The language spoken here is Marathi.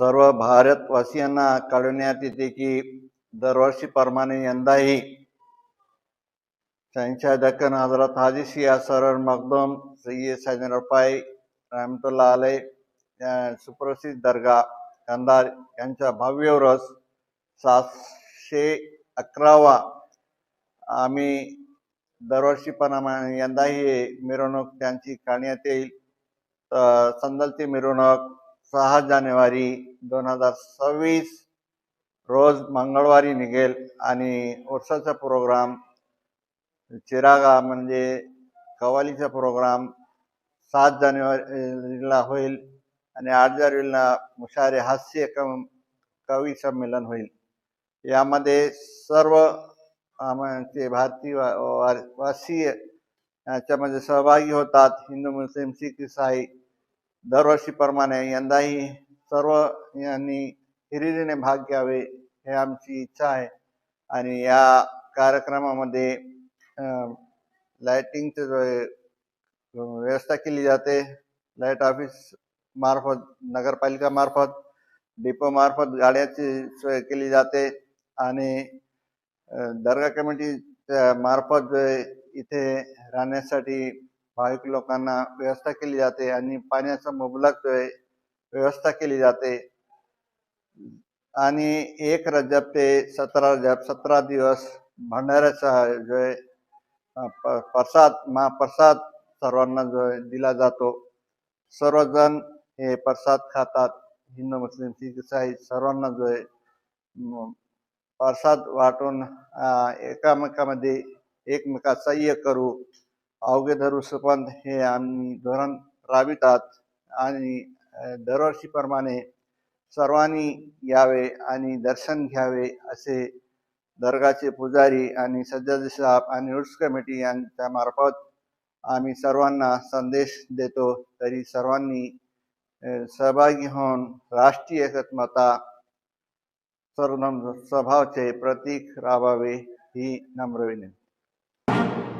सर्व भारतवासियांना कळवण्यात येते की दरवर्षीप्रमाणे यंदाही त्यांच्या दक्कन हजरत हाजी सिया सरर मखदूम सय्यद सैदन पाय रहमतुल्लाह आले या सुप्रसिद्ध दर्गा कंदार यांचा भव्य सातशे अकरावा आम्ही दरवर्षीप्रमाणे यंदाही हे मिरवणूक त्यांची काढण्यात येईल. संदलती मिरवणूक सहा जानेवारी दोन हजार सव्वीस रोज मंगळवारी निघेल आणि वर्षाचा प्रोग्राम चिरागा म्हणजे कवालीचा प्रोग्राम सात जानेवारीला होईल आणि आठ जानेवारीला मुशारे हास्य कम कवी संमेलन होईल. यामध्ये सर्व आमचे भारतीय वा- वा- वासीय याच्यामध्ये सहभागी होतात. हिंदू मुस्लिम सिख इसाई दरवर्षीप्रमाणे यंदाही सर्व यांनी हिरिरीने भाग घ्यावे हे आमची इच्छा आहे. आणि या कार्यक्रमामध्ये लाइटिंगचं जो व्यवस्था केली जाते. लाइट ऑफिस मार्फत नगरपालिका मार्फत डिपो मार्फत गाड्याची सोय केली जाते. आणि दर्गा कमिटी मार्फत जो आहे, इथे राहण्यासाठी भाविक लोकांना व्यवस्था केली जाते. आणि पाण्याचा मुबलक जो आहे, व्यवस्था केली जाते. आणि एक रजब ते सतरा रजब सतरा दिवस भंडाऱ्याचा जो आहे प- प्रसाद महाप्रसाद सर्वांना जो आहे दिला जातो. सर्वजण हे प्रसाद खातात. हिंदू मुस्लिम शीख इसाई सर्वांना जो आहे प्रसाद वाटून एकामेकामध्ये एकमेकात सह्य करू. अवघे धरू सुपंत हे आम्ही धोरण राबवितात. आणि दरवर्षीप्रमाणे सर्वांनी यावे आणि दर्शन घ्यावे असे दर्गाचे पुजारी आणि सज्जाद साहेब आणि रुट्स कमिटी यांच्या मार्फत आम्ही सर्वांना संदेश देतो. तरी सर्वांनी सहभागी होऊन राष्ट्रीय एकत्मता सर्व स्वभावाचे प्रतीक राबावे ही नम्र विनंती.